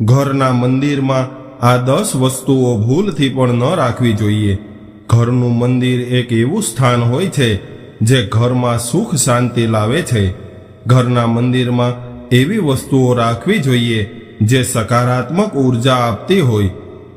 ઘરના મંદિરમાં આ દસ વસ્તુઓ ભૂલથી પણ ન રાખવી જોઈએ. ઘરનું મંદિર એક એવું સ્થાન હોય છે, જે ઘરમાં સુખ શાંતિ લાવે છે. ઘરના મંદિરમાં એવી વસ્તુઓ રાખવી જોઈએ, જે સકારાત્મક ઊર્જા આપતી હોય.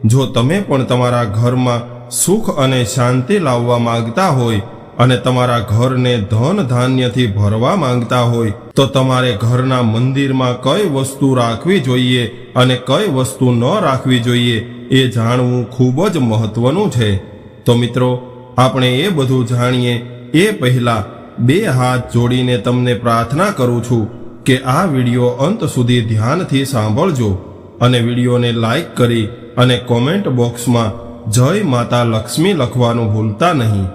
જો તમે પણ તમારા ઘરમાં સુખ અને શાંતિ લાવવા માંગતા હોય અને તમારા ઘરને ધન ધાન્યથી ભરવા માંગતા હોય, તો તમારે ઘરના મંદિરમાં કઈ વસ્તુ રાખવી જોઈએ અને કઈ વસ્તુ ન રાખવી જોઈએ એ જાણવું ખૂબ જ મહત્વનું છે. તો મિત્રો, આપણે એ બધું જાણીએ. એ પહેલા બે હાથ જોડીને તમને પ્રાર્થના કરું છું કે આ વીડિયો અંત સુધી ધ્યાનથી સાંભળજો અને વિડીયોને લાઈક કરી અને કોમેન્ટ બોક્સમાં જય માતા લક્ષ્મી લખવાનું ભૂલતા નહીં.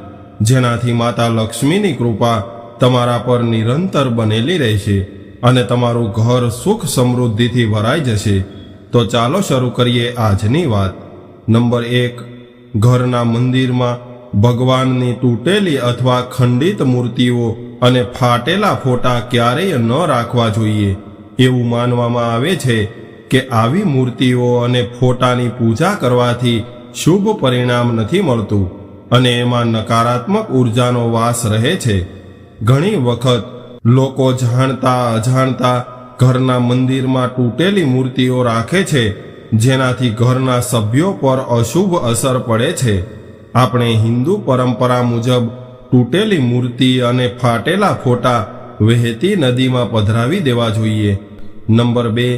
જેનાથી માતા લક્ષ્મીની કૃપા તમારા પર નિરંતર બનેલી રહેશે અને તમારું ઘર સુખ સમૃદ્ધિથી ભરાઈ જશે. તો ચાલો શરૂ કરીએ આજની વાત. નંબર એક, ઘરના મંદિરમાં ભગવાનની તૂટેલી અથવા ખંડિત મૂર્તિઓ અને ફાટેલા ફોટા ક્યારેય ન રાખવા જોઈએ. એવું માનવામાં આવે છે કે આવી મૂર્તિઓ અને ફોટાની પૂજા કરવાથી શુભ પરિણામ નથી મળતું. અને એમાં નકારાત્મક ઉર્જાનો વાસ રહે છે. ઘણી વખત લોકો જાણતા અજાણતા ઘરના મંદિરમાં તૂટેલી મૂર્તિઓ રાખે છે, જેનાથી ઘરના સભ્યો પર અશુભ અસર પડે છે. આપણે હિન્દુ પરંપરા મુજબ તૂટેલી મૂર્તિ અને ફાટેલા ફોટા વહેતી નદીમાં પધરાવી દેવા જોઈએ. નંબર બે,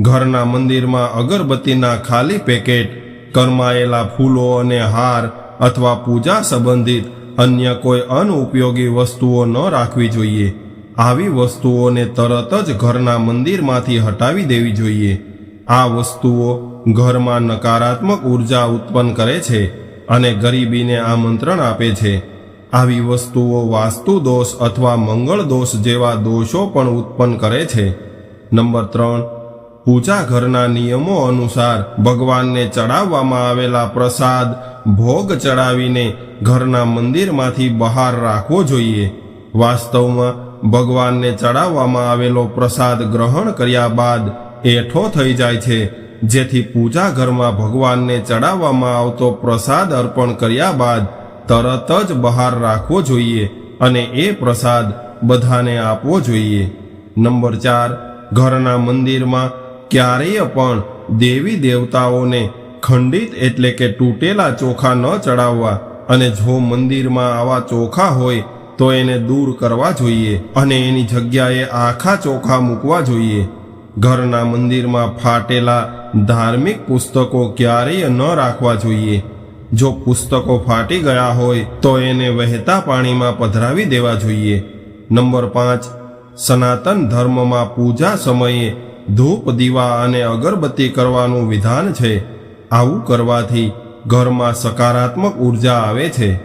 ઘરના મંદિરમાં અગરબત્તીના ખાલી પેકેટ કરમાયેલા ફૂલો અને હાર અથવા પૂજા સંબંધિત અન્ય કોઈ અનઉપયોગી વસ્તુઓ ન રાખવી જોઈએ. આવી વસ્તુઓને તરત જ ઘરના મંદિરમાંથી હટાવી દેવી જોઈએ. આ વસ્તુઓ ઘરમાં નકારાત્મક ઊર્જા ઉત્પન્ન કરે છે અને ગરીબીને આમંત્રણ આપે છે. આવી વસ્તુઓ વાસ્તુ દોષ અથવા મંગળ દોષ જેવા દોષો પણ ઉત્પન્ન કરે છે. નંબર ત્રણ પૂજા ઘરના નિયમો અનુસાર ભગવાનને ચડાવવામાં આવેલા પ્રસાદ ભોગ ચડાવીને ઘરના મંદિરમાંથી બહાર રાખવો જોઈએ. વાસ્તવમાં ભગવાનને ચડાવવામાં આવેલો પ્રસાદ ગ્રહણ કર્યા બાદ એઠો થઈ જાય છે. જેથી પૂજા ઘરમાં ભગવાનને ચડાવવામાં આવતો પ્રસાદ અર્પણ કર્યા બાદ તરત જ બહાર રાખવો જોઈએ અને એ પ્રસાદ બધાને આપવો જોઈએ. નંબર ચાર. ઘરના મંદિરમાં ક્યારેય પણ દેવી દેવતાઓને ખંડિત એટલે કે તૂટેલા ચોખા ન ચડાવવા અને જો મંદિરમાં આવા ચોખા હોય તો એને દૂર કરવા જોઈએ અને એની જગ્યાએ આખા ચોખા મૂકવા જોઈએ. ઘરના મંદિરમાં ફાટેલા ધાર્મિક પુસ્તકો ક્યારેય ન રાખવા જોઈએ. જો પુસ્તકો ફાટી ગયા હોય તો એને વહેતા પાણીમાં પધરાવી દેવા જોઈએ. નંબર પાંચ, સનાતન ધર્મમાં પૂજા સમયે ધૂપ, દીવા અને અગરબત્તી કરવાનું વિધાન છે. આવું કરવાથી ઘરમાં સકારાત્મક ઊર્જા આવે છે.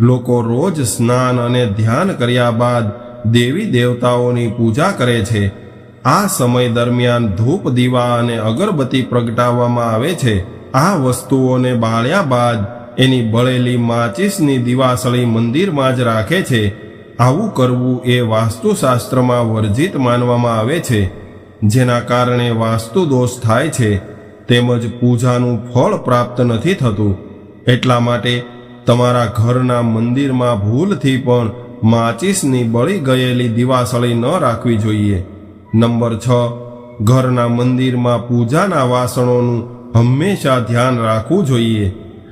લોકો રોજ સ્નાન અને ધ્યાન કર્યા બાદ દેવી દેવતાઓની પૂજા કરે છે. આ સમય દરમિયાન ધૂપ, દીવા અને અગરબત્તી પ્રગટાવવામાં આવે છે. આ વસ્તુઓને બાળ્યા બાદ એની બળેલી માચિસની દિવાસળી મંદિરમાં જ રાખે છે. આવું કરવું એ વાસ્તુશાસ્ત્રમાં વર્જિત માનવામાં આવે છે. જેના કારણે વાસ્તુ દોષ થાય છે, તેમજ પૂજાનું ફળ પ્રાપ્ત નથી થતું. એટલા માટે તમારા ઘરના મંદિરમાં ભૂલથી પણ માચિસની બળી ગયેલી દિવાસળી ન રાખવી જોઈએ. નંબર છ, ઘરના મંદિરમાં પૂજાના વાસણોનું હંમેશા ધ્યાન રાખવું જોઈએ,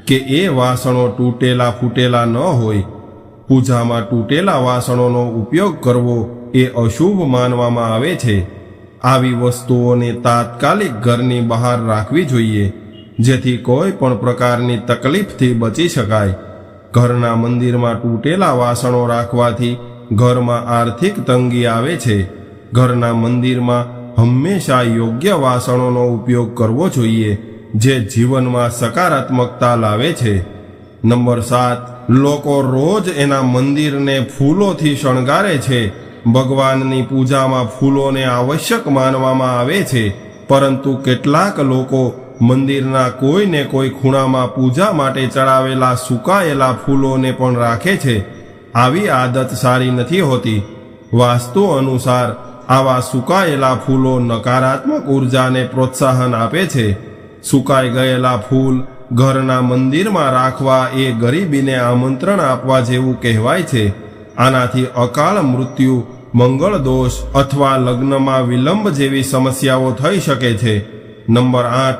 કે એ વાસણો તૂટેલા ફૂટેલા ન હોય. પૂજામાં તૂટેલા વાસણોનો ઉપયોગ કરવો એ અશુભ માનવામાં આવે છે. આવી વસ્તુઓને તાત્કાલિક ઘરની બહાર રાખવી જોઈએ, જેથી કોઈ પણ પ્રકારની તકલીફથી બચી શકાય. ઘરના મંદિરમાં તૂટેલા વાસણો રાખવાથી ઘરમાં આર્થિક તંગી આવે છે. ઘરના મંદિરમાં હંમેશા યોગ્ય વાસણોનો ઉપયોગ કરવો જોઈએ, જે જીવનમાં સકારાત્મકતા લાવે છે. નંબર સાત, લોકો રોજ એના મંદિરને ફૂલોથી શણગારે છે. ભગવાનની પૂજામાં ફૂલોને આવશ્યક માનવામાં આવે છે, પરંતુ કેટલાક લોકો મંદિરના કોઈને કોઈ ખૂણામાં પૂજા માટે ચડાવેલા સુકાયેલા ફૂલોને પણ રાખે છે. આવી આદત સારી નથી હોતી. વાસ્તુ અનુસાર આવા સુકાયેલા ફૂલો નકારાત્મક ઉર્જાને પ્રોત્સાહન આપે છે. સુકાઈ ગયેલા ફૂલ ઘરના મંદિરમાં રાખવા એ ગરીબીને આમંત્રણ આપવા જેવું કહેવાય છે. આનાથી અકાળ મૃત્યુ, મંગળ દોષ અથવા લગ્નમાં વિલંબ જેવી સમસ્યાઓ થઈ શકે છે. નંબર આઠ.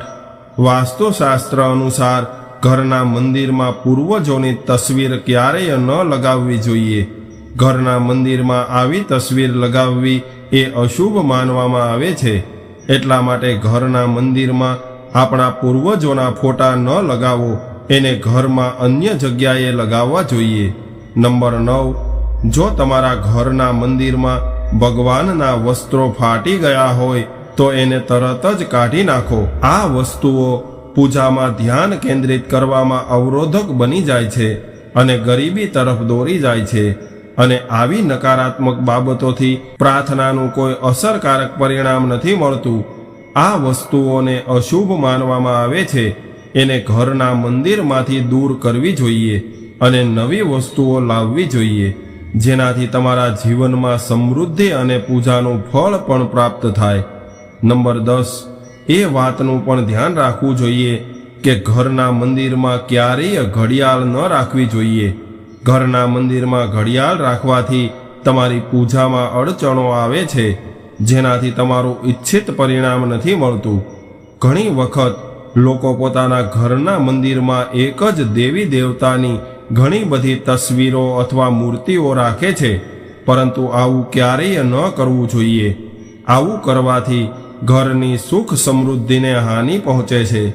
વાસ્તુશાસ્ત્ર અનુસાર ઘરના મંદિરમાં પૂર્વજોની તસવીર ક્યારેય ન લગાવવી જોઈએ. ઘરના મંદિરમાં આવી તસવીર લગાવવી એ અશુભ માનવામાં આવે છે. એટલા માટે ઘરના મંદિરમાં આપણા પૂર્વજોના ફોટા ન લગાવો. એને ઘરમાં અન્ય જગ્યાએ લગાવવા જોઈએ. નંબર નવ. જો તમારા ઘરના મંદિરમાં ભગવાનના વસ્ત્રો ફાટી ગયા હોય, તો એને તરત જ કાઢી નાખો. આ વસ્તુઓ પૂજામાં ધ્યાન કેન્દ્રિત કરવામાં અવરોધક બની જાય છે અને ગરીબી તરફ દોરી જાય છે અને આવી નકારાત્મક બાબતોથી પ્રાર્થનાનું કોઈ અસરકારક પરિણામ નથી મળતું. આ વસ્તુઓને અશુભ માનવામાં આવે છે. એને ઘરના મંદિરમાંથી દૂર કરવી જોઈએ અને નવી વસ્તુઓ લાવવી જોઈએ. જેનાથી તમારા જીવનમાં સમૃદ્ધિ અને પૂજાનું ફળ પણ પ્રાપ્ત થાય. નંબર દસ, એ વાતનું પણ ધ્યાન રાખવું જોઈએ કે ઘરના મંદિરમાં ક્યારેય ઘડિયાળ ન રાખવી જોઈએ. ઘરના મંદિરમાં ઘડિયાળ રાખવાથી તમારી પૂજામાં અડચણો આવે છે, જેનાથી તમારું ઈચ્છિત પરિણામ નથી મળતું. ઘણી વખત લોકો પોતાના ઘરના મંદિરમાં એક જ દેવી દેવતાની ઘણી બધી તસવીરો અથવા મૂર્તિઓ રાખે છે, પરંતુ આવું ક્યારેય ન કરવું જોઈએ. આવું કરવાથી ઘરની સુખ સમૃદ્ધિને હાનિ પહોંચે છે.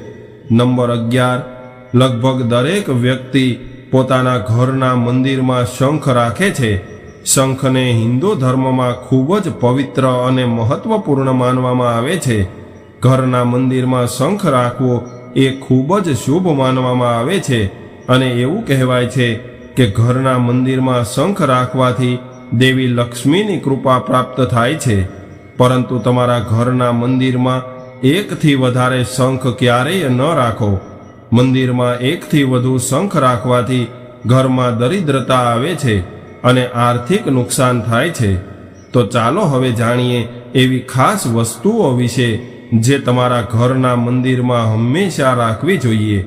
નંબર અગિયાર. લગભગ દરેક વ્યક્તિ પોતાના ઘરના મંદિરમાં શંખ રાખે છે. શંખને હિન્દુ ધર્મમાં ખૂબ જ પવિત્ર અને મહત્વપૂર્ણ માનવામાં આવે છે. ઘરના મંદિરમાં શંખ રાખવો એ ખૂબ જ શુભ માનવામાં આવે છે. અને એવું કહેવાય છે કે ઘરના મંદિરમાં શંખ રાખવાથી દેવી લક્ષ્મીની કૃપા પ્રાપ્ત થાય છે. પરંતુ તમારા ઘરના મંદિરમાં એકથી વધારે શંખ ક્યારેય ન રાખો. મંદિરમાં એકથી વધુ શંખ રાખવાથી ઘરમાં દરિદ્રતા આવે છે અને આર્થિક નુકસાન થાય છે. તો ચાલો હવે જાણીએ એવી ખાસ વસ્તુઓ વિશે જે તમારા ઘરના મંદિરમાં હંમેશા રાખવી જોઈએ.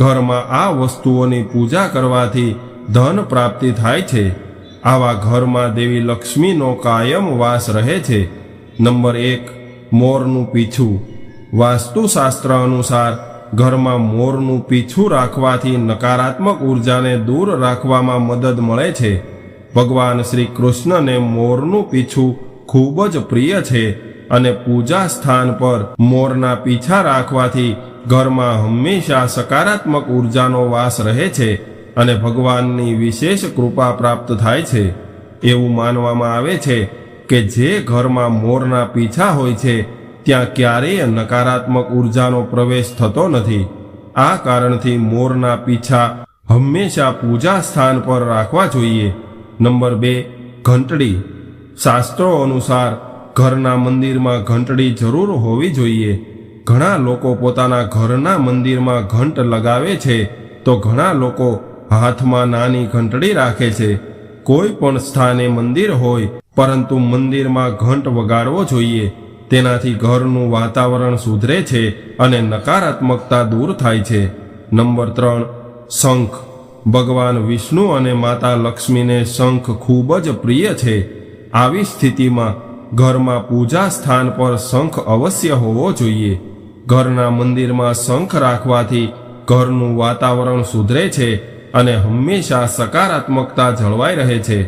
ઘરમાં આ વસ્તુઓની પૂજા કરવાથી ધન પ્રાપ્તિ થાય છે. આવા ઘરમાં દેવી લક્ષ્મીનો કાયમ વાસ રહે છે. નંબર એક, મોરનું પીછું. વાસ્તુશાસ્ત્ર અનુસાર ઘરમાં મોરનું પીછું રાખવાથી નકારાત્મક ઉર્જાને દૂર રાખવામાં મદદ મળે છે. ભગવાન શ્રી કૃષ્ણને મોરનું પીછું ખૂબ જ પ્રિય છે અને પૂજા સ્થાન પર મોરના પીછા રાખવાથી ઘરમાં હંમેશા સકારાત્મક ઉર્જાનો વાસ રહે છે અને ભગવાનની વિશેષ કૃપા પ્રાપ્ત થાય છે. એવું માનવામાં આવે છે કે જે ઘરમાં મોરના પીછા હોય છે, ત્યાં ક્યારેય નકારાત્મક ઉર્જાનો પ્રવેશ થતો નથી. આ કારણથી મોરના પીછા હંમેશા પૂજા સ્થાન પર રાખવા જોઈએ. નંબર બે, ઘંટડી. શાસ્ત્રો અનુસાર ઘરના મંદિરમાં ઘંટડી જરૂર હોવી જોઈએ. ઘણા લોકો પોતાના ઘરના મંદિરમાં ઘંટ લગાવે છે, તો ઘણા લોકો હાથમાં નાની ઘંટડી રાખે છે. કોઈ પણ સ્થાને મંદિર હોય, પરંતુ મંદિરમાં ઘંટ વગાડવો જોઈએ. તેનાથી ઘરનું વાતાવરણ સુધરે છે અને નકારાત્મકતા દૂર થાય છે. નંબર ત્રણ, શંખ. ભગવાન વિષ્ણુ અને માતા લક્ષ્મીને શંખ ખૂબ જ પ્રિય છે. આવી સ્થિતિમાં ઘરમાં પૂજા સ્થાન પર શંખ અવશ્ય હોવો જોઈએ. ઘરના મંદિરમાં શંખ રાખવાથી ઘરનું વાતાવરણ સુધરે છે અને હંમેશા સકારાત્મકતા જળવાઈ રહે છે.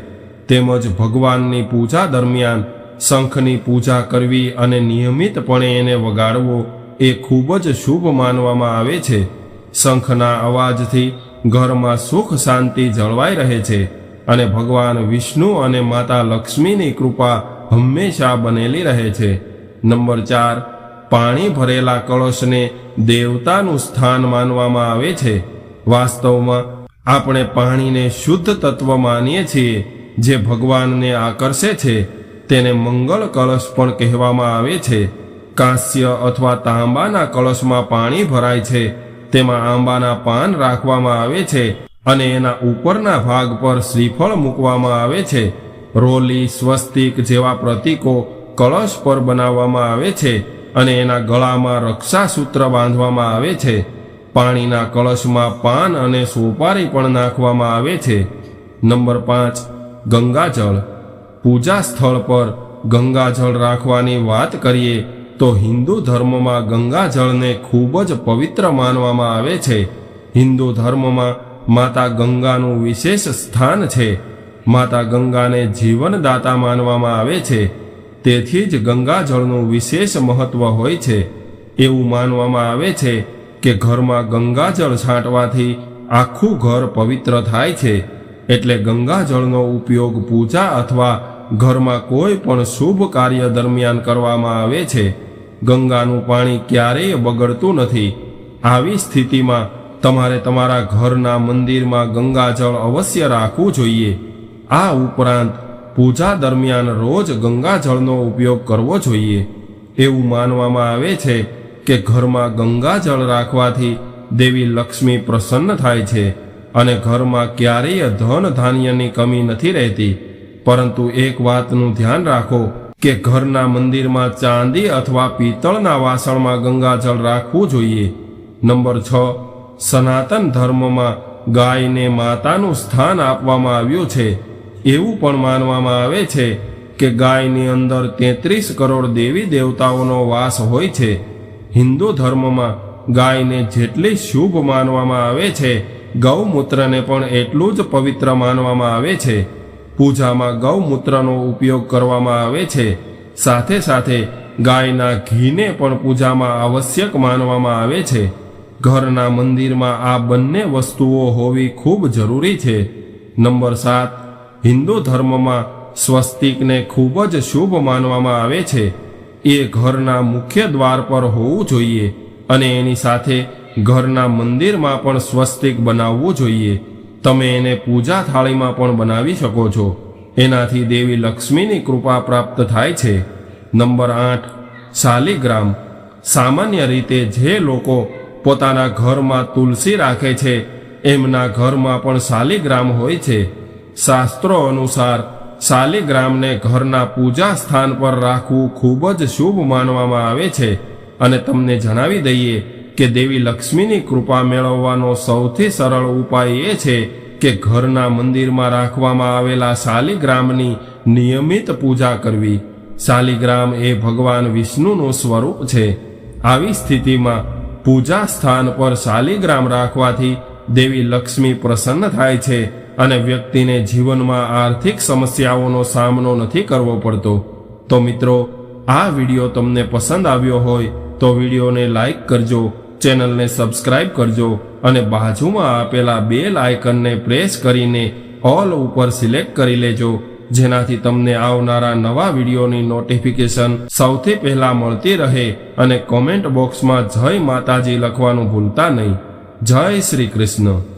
તેમજ ભગવાનની પૂજા દરમિયાન શંખની પૂજા કરવી અને નિયમિતપણે એને વગાડવો એ ખૂબ જ શુભ માનવામાં આવે છે. શંખના અવાજથી ઘરમાં સુખ શાંતિ જળવાઈ રહે છે અને ભગવાન વિષ્ણુ અને માતા લક્ષ્મીની કૃપા હંમેશા બનેલી રહે છે. નંબર ચાર પાણી ભરેલા કળશને દેવતાનું સ્થાન માનવામાં આવે છે. વાસ્તવમાં, આપણે પાણીને શુદ્ધ તત્વ માનીએ છીએ, જે ભગવાનને આકર્ષે છે. તેને મંગળ કળશ પણ કહેવામાં આવે છે. કાંસ્ય અથવા તાંબાના કળશમાં પાણી ભરાય છે. તેમાં આંબાના પાન રાખવામાં આવે છે અને એના ઉપરના ભાગ પર શ્રીફળ મૂકવામાં આવે છે. રોલી, સ્વસ્તિક જેવા પ્રતીકો કળશ પર બનાવવામાં આવે છે. અને એના ગળામાં રક્ષાસૂત્ર બાંધવામાં આવે છે. પાણીના કળશમાં પાન અને સોપારી પણ નાખવામાં આવે છે. નંબર પાંચ, ગંગાજળ. પૂજા સ્થળ પર ગંગાજળ રાખવાની વાત કરીએ તો હિન્દુ ધર્મમાં ગંગાજળને ખૂબ જ પવિત્ર માનવામાં આવે છે. હિન્દુ ધર્મમાં માતા ગંગાનું વિશેષ સ્થાન છે. માતા ગંગાને જીવનદાતા માનવામાં આવે છે. તેથી જ ગંગાજળનું વિશેષ મહત્વ હોય છે. એવું માનવામાં આવે છે કે ઘરમાં ગંગાજળ છાંટવાથી આખું ઘર પવિત્ર થાય છે. એટલે ગંગાજળનો ઉપયોગ પૂજા અથવા ઘરમાં કોઈ પણ શુભ કાર્ય દરમિયાન કરવામાં આવે છે. ગંગાનું પાણી ક્યારેય બગડતું નથી. આવી સ્થિતિમાં તમારે તમારા ઘરના મંદિરમાં ગંગાજળ અવશ્ય રાખવું જોઈએ. આ ઉપરાંત પૂજા દરમિયાન રોજ ગંગાજળનો ઉપયોગ કરવો જોઈએ. એવું માનવામાં આવે છે કે ઘરમાં ગંગાજળ રાખવાથી દેવી લક્ષ્મી પ્રસન્ન થાય છે અને ઘરમાં ક્યારેય ધન ધાન્યની કમી નથી રહેતી. પરંતુ એક વાતનું ધ્યાન રાખો કે ઘરના મંદિરમાં ચાંદી અથવા પિત્તળના વાસણમાં ગંગાજળ રાખવું જોઈએ. નંબર છ, સનાતન ધર્મમાં ગાયને માતાનું સ્થાન આપવામાં આવ્યું છે. એવું પણ માનવામાં આવે છે કે ગાયની અંદર તેત્રીસ કરોડ દેવી દેવતાઓનો વાસ હોય છે. હિન્દુ ધર્મમાં ગાયને જેટલી શુભ માનવામાં આવે છે, ગૌમૂત્રને પણ એટલું જ પવિત્ર માનવામાં આવે છે. પૂજામાં ગૌમૂત્રનો ઉપયોગ કરવામાં આવે છે. સાથે સાથે ગાયના ઘીને પણ પૂજામાં આવશ્યક માનવામાં આવે છે. ઘરના મંદિરમાં આ બંને વસ્તુઓ હોવી ખૂબ જરૂરી છે. નંબર સાત હિન્દુ ધર્મમાં સ્વસ્તિકને ખૂબ જ શુભ માનવામાં આવે છે. એ ઘરના મુખ્ય દ્વાર પર હોવું જોઈએ અને એની સાથે ઘરના મંદિરમાં પણ સ્વસ્તિક બનાવવું જોઈએ. તમે એને પૂજા થાળીમાં પણ બનાવી શકો છો. એનાથી દેવી લક્ષ્મીની કૃપા પ્રાપ્ત થાય છે. નંબર આઠ, શાલિગ્રામ. સામાન્ય રીતે જે લોકો પોતાના ઘરમાં તુલસી રાખે છે, એમના ઘરમાં પણ શાલિગ્રામ હોય છે. શાસ્ત્રો અનુસાર શાલિગ્રામને ઘરના પૂજા સ્થાન પર રાખવું ખૂબ જ શુભ માનવામાં આવે છે. અને તમને જણાવી દઈએ કે દેવી લક્ષ્મીની કૃપા મેળવવાનો સૌથી સરળ ઉપાય એ છે કે ઘરના મંદિરમાં રાખવામાં આવેલા શાલિગ્રામની નિયમિત પૂજા કરવી. શાલિગ્રામ એ ભગવાન વિષ્ણુનું સ્વરૂપ છે. આવી સ્થિતિમાં પૂજા સ્થાન પર શાલિગ્રામ રાખવાથી દેવી લક્ષ્મી પ્રસન્ન થાય છે. અને વ્યક્તિને જીવનમાં આર્થિક સમસ્યાઓનો સામનો નથી કરવો પડતો. તો મિત્રો, આ વીડિયો તમને પસંદ આવ્યો હોય તો વિડીયોને લાઈક કરજો, ચેનલને સબસ્ક્રાઇબ કરજો અને બાજુમાં આપેલા બેલ આઇકનને પ્રેસ કરીને ઓલ ઉપર સિલેક્ટ કરી લેજો, જેનાથી તમને આવનારા નવા વિડીયોની નોટિફિકેશન સૌથી પહેલા મળતી રહે અને કોમેન્ટ બોક્સમાં જય માતાજી લખવાનું ભૂલતા નહીં. જય શ્રી કૃષ્ણ.